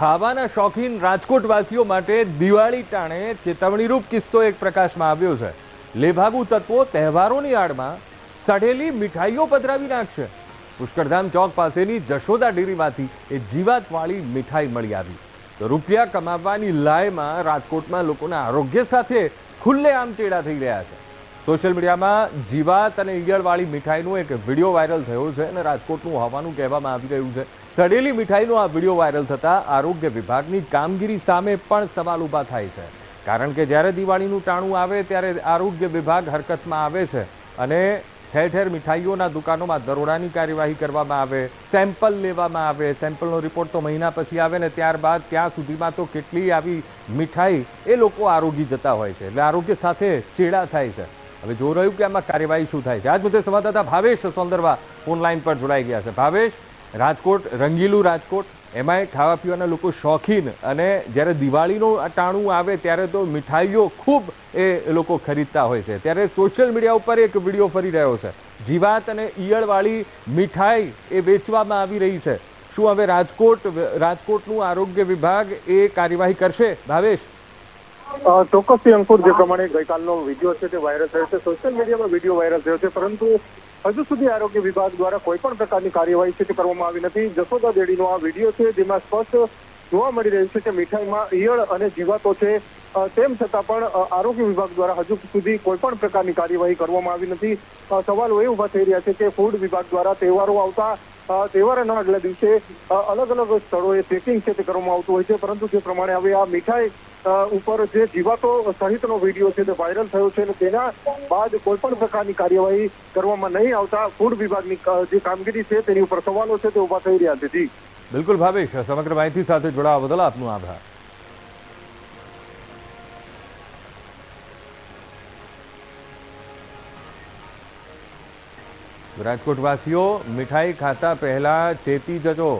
ખાવાના શોખીન રાજકોટવાસીઓ માટે દિવાળી ટાણે ચેતવણીરૂપ કિસ્સો એક પ્રકાશમાં આવ્યો છે. લેભાગુ તત્વો તહેવારોની આડમાં સઢેલી મીઠાઈઓ પધરાવી નાખશે. પુષ્કરધામ ચોક પાસેની જશોદા ડેરીમાંથી એ જીવાતવાળી મીઠાઈ મળી આવી. તો રૂપિયા કમાવવાની લાયમાં રાજકોટમાં લોકોના આરોગ્ય સાથે ખુલ્લેઆમ ચેડા થઈ રહ્યા છે. સોશિયલ મીડિયામાં જીવાત અને ઈયળવાળી મીઠાઈનો એક વીડિયો વાયરલ થયો છે અને રાજકોટનું હોવાનું કહેવામાં આવી રહ્યું છે. સડેલી મીઠાઈનો આ વીડિયો વાયરલ થતા આરોગ્ય વિભાગની કામગીરી સામે પણ સવાલ ઊભા થાય છે. કારણ કે જ્યારે દિવાળીનું ટાણું આવે ત્યારે આરોગ્ય વિભાગ હરકતમાં આવે છે અને ઠેર ઠેર મીઠાઈઓના દુકાનોમાં દરોડાની કાર્યવાહી કરવામાં આવે, સેમ્પલ લેવામાં આવે, સેમ્પલનો રિપોર્ટ તો મહિના પછી આવે ને ત્યારબાદ ત્યાં સુધીમાં તો કેટલી આવી મીઠાઈ એ લોકો આરોગી જતા હોય છે. એટલે આરોગ્ય સાથે ચેડા થાય છે. હવે જો રહ્યું કે આમાં કાર્યવાહી શું થાય છે. આજ મુદ્દે સંવાદદાતા ભાવેશ સોંદરવા ઓનલાઈન પર જોડાઈ ગયા છે. ભાવેશ? રાજકોટ, રંગીલું રાજકોટ, એમાંય ખાવા પીવાના લોકો શોખીન અને જ્યારે દિવાળીનું અટાણું ટાણું આવે ત્યારે તો મીઠાઈઓ ખૂબ એ લોકો ખરીદતા હોય છે. ત્યારે સોશિયલ મીડિયા ઉપર એક વીડિયો ફરી રહ્યો છે. જીવાત અને ઈયળવાળી મીઠાઈ એ વેચવામાં આવી રહી છે. શું હવે રાજકોટ, રાજકોટનું આરોગ્ય વિભાગ એ કાર્યવાહી કરશે? ભાવેશ? ચોક્કસથી અંકુર, જે પ્રમાણે ગઈકાલનો વીડિયો છે તે વાયરલ થયો છે. સોશિયલ મીડિયામાં વીડિયો વાયરલ થયો છે, પરંતુ હજુ સુધી આરોગ્ય વિભાગ દ્વારા કોઈ પણ પ્રકારની કાર્યવાહી છે તે કરવામાં આવી નથી. જશોદા દેડીનો આ વીડિયો છે, જેમાં સ્પષ્ટ જોવા મળી રહ્યું છે કે મીઠાઈમાં ઈયળ અને જીવાતો છે. તેમ છતાં પણ આરોગ્ય વિભાગ દ્વારા હજુ સુધી કોઈ પણ પ્રકારની કાર્યવાહી કરવામાં આવી નથી. સવાલો એ ઊભા થઈ રહ્યા છે કે ફૂડ વિભાગ દ્વારા તહેવારો આવતા તહેવારના આગલા દિવસે અલગ અલગ સ્થળોએ ચેકિંગ છે તે કરવામાં આવતું હોય છે, પરંતુ જે પ્રમાણે હવે આ મીઠાઈ ઉપર જે જીવાતો સહિતનો વીડિયો છે તે વાયરલ થયો છે અને તેના બાદ કોઈ પણ પ્રકારની કાર્યવાહી કરવામાં નહીં આવતા ફૂડ વિભાગની જે કામગીરી છે તેની ઉપર સવાલો છે તે ઊભા થઈ રહ્યા છે. બિલકુલ ભાવેશ, સમગ્ર માહિતી સાથે જોડાવા બદલ આપનો આભાર. રાજકોટવાસીઓ, મીઠાઈ ખાતા પહેલા ચેતી જજો.